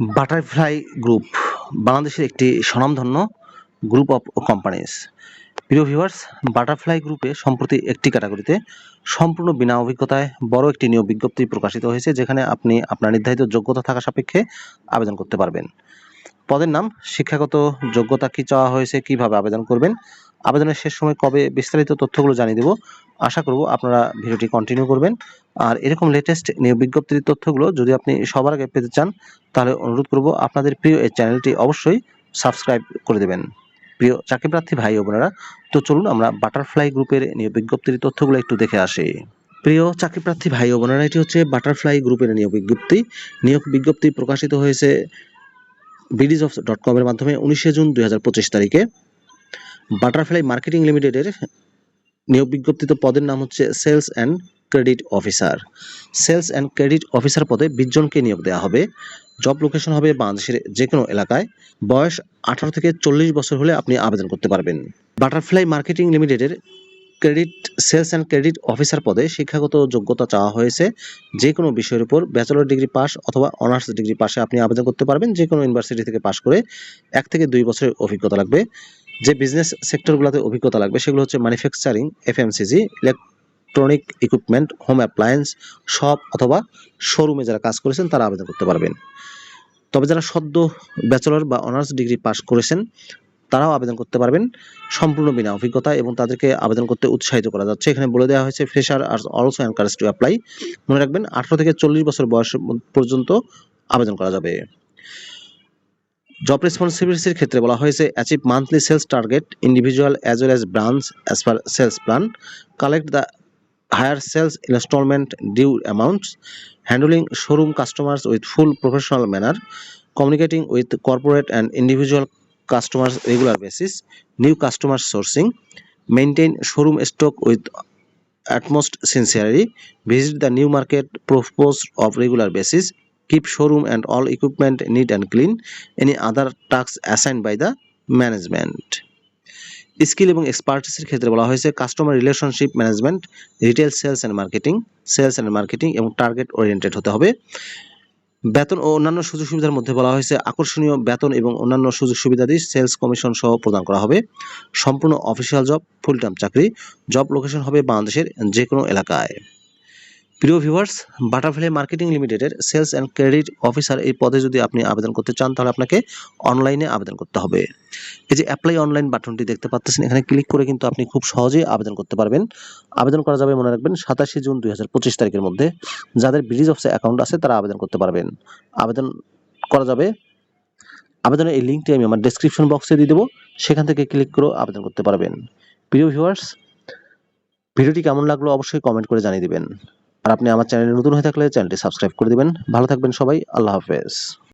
Butterfly group বাংলাদেশের একটি স্বনামধন্য গ্রুপ অফ কোম্পানিজ প্রিয় ভিউয়ার্স বাটারফ্লাই গ্রুপে সম্প্রতি একটি ক্যাটাগরিতে সম্পূর্ণ বিনা অভিজ্ঞতায় বড় একটি নিয়োগ বিজ্ঞপ্তি প্রকাশিত হয়েছে, যেখানে আপনি আপনার নির্ধারিত যোগ্যতা থাকা সাপেক্ষে আবেদন করতে পারবেন। পদের নাম, শিক্ষাগত যোগ্যতা কি চাওয়া হয়েছে, কীভাবে আবেদন করবেন আবেদনের শেষ সময় কবে বিস্তারিত তথ্যগুলো জানিয়ে দেব। আশা করব আপনারা ভিডিওটি কন্টিনিউ করবেন। আর এরকম লেটেস্ট নিয়োগ বিজ্ঞপ্তির তথ্যগুলো যদি আপনি সবার আগে পেতে চান, তাহলে অনুরোধ করব আপনাদের প্রিয় এই চ্যানেলটি অবশ্যই সাবস্ক্রাইব করে দেবেন। প্রিয় চাকরি প্রার্থী ভাই ও বোনেরা, তো চলুন আমরা বাটারফ্লাই গ্রুপের নিয়োগ বিজ্ঞপ্তির তথ্যগুলো একটু দেখে আসি। প্রিয় চাকরি প্রার্থী ভাই ও বোনেরা, এটি হচ্ছে বাটারফ্লাই গ্রুপের নিয়োগ বিজ্ঞপ্তি। নিয়োগ বিজ্ঞপ্তি প্রকাশিত হয়েছে বিডিজ অফ ডট কমের মাধ্যমে উনিশে জুন দুই হাজার পঁচিশ তারিখে। বাটারফ্লাই মার্কেটিং লিমিটেডের নিয়োগ বিজ্ঞপ্তিত পদের নাম হচ্ছে sales and credit officer sales and credit officer পদে বিশ জনকে নিয়োগ দেওয়া হবে। জব লোকেশন হবে বাংলাদেশের যে কোনো এলাকায়। বয়স আঠারো থেকে চল্লিশ বছর হলে আপনি আবেদন করতে পারবেন। বাটারফ্লাই মার্কেটিং লিমিটেডের credit sales and credit officer পদে শিক্ষাগত যোগ্যতা চাওয়া হয়েছে। যে কোনো বিষয়ের উপর ব্যাচেলর ডিগ্রি পাস অথবা অনার্স ডিগ্রি পাশে আপনি আবেদন করতে পারবেন। যে কোনো ইউনিভার্সিটি থেকে পাশ করে এক থেকে দুই বছরের অভিজ্ঞতা লাগবে। যে বিজনেস সেক্টরগুলোতে অভিজ্ঞতা লাগবে, সেগুলো হচ্ছে manufacturing FMCG electronic equipment home appliance shop অথবা শোরুমে যারা কাজ করেছেন, তারা আবেদন করতে পারবেন। তবে যারা সদ্য ব্যাচেলর বা অনার্স ডিগ্রি পাস করেছেন, তারাও আবেদন করতে পারবেন সম্পূর্ণ বিনা অভিজ্ঞতা এবং তাদেরকে আবেদন করতে উৎসাহিত করা যাচ্ছে। এখানে বলে দেওয়া হয়েছে ফ্রেশার আর অলসো এনকারেজ টু অ্যাপ্লাই মনে রাখবেন, আঠারো থেকে চল্লিশ বছর বয়স পর্যন্ত আবেদন করা যাবে। জব রেসপন্সিবিলিটির ক্ষেত্রে বলা হয়েছে achieve monthly sales target individual as well as branch as per sales plan collect the hire sales installment due amounts handling showroom customers with full professional manner communicating with corporate and individual customers regular basis new customer sourcing maintain showroom stock with utmost sincerity visit the new market propose of regular basis keep showroom and all equipment neat and clean. Any other tasks assigned by the management. Skill এবং এক্সপার্টিসের ক্ষেত্রে বলা হয়েছে customer relationship management retail sales and marketing sales and marketing এবং target oriented হতে হবে। বেতন ও অন্যান্য সুযোগ সুবিধার মধ্যে বলা হয়েছে আকর্ষণীয় বেতন এবং অন্যান্য সুযোগ সুবিধাদি সেলস কমিশন সহ প্রদান করা হবে। সম্পূর্ণ অফিসিয়াল জব ফুল টাইম চাকরি জব লোকেশন হবে বাংলাদেশের যে কোনো এলাকায়। প্রিয় ভিউয়ার্স বাটারফ্লাই মার্কেটিং লিমিটেডের সেলস অ্যান্ড ক্রেডিট অফিসার এই পদে যদি আপনি আবেদন করতে চান, তাহলে আপনাকে অনলাইনে আবেদন করতে হবে। এই যে অ্যাপ্লাই অনলাইন বাটনটি দেখতে পাচ্ছেন এখানে ক্লিক করে কিন্তু আপনি খুব সহজেই আবেদন করতে পারবেন। আবেদন করা যাবে, মনে রাখবেন, সাতাশে জুন দুই হাজার পঁচিশ তারিখের মধ্যে। যাদের ব্রিজ অফিসে অ্যাকাউন্ট আছে, তারা আবেদন করতে পারবেন। আবেদন করা যাবে। আবেদনের এই লিঙ্কটি আমি আমার ডেসক্রিপশন বক্সে দিয়ে দেবো। সেখান থেকে ক্লিক করে আবেদন করতে পারবেন। প্রিয় ভিউয়ার্স, ভিডিওটি কেমন লাগল অবশ্যই কমেন্ট করে জানিয়ে দিবেন। আর আপনি আমার চ্যানেলে নতুন হয়ে থাকলে চ্যানেলটি সাবস্ক্রাইব করে দিবেন। ভালো থাকবেন সবাই। আল্লাহ হাফেজ।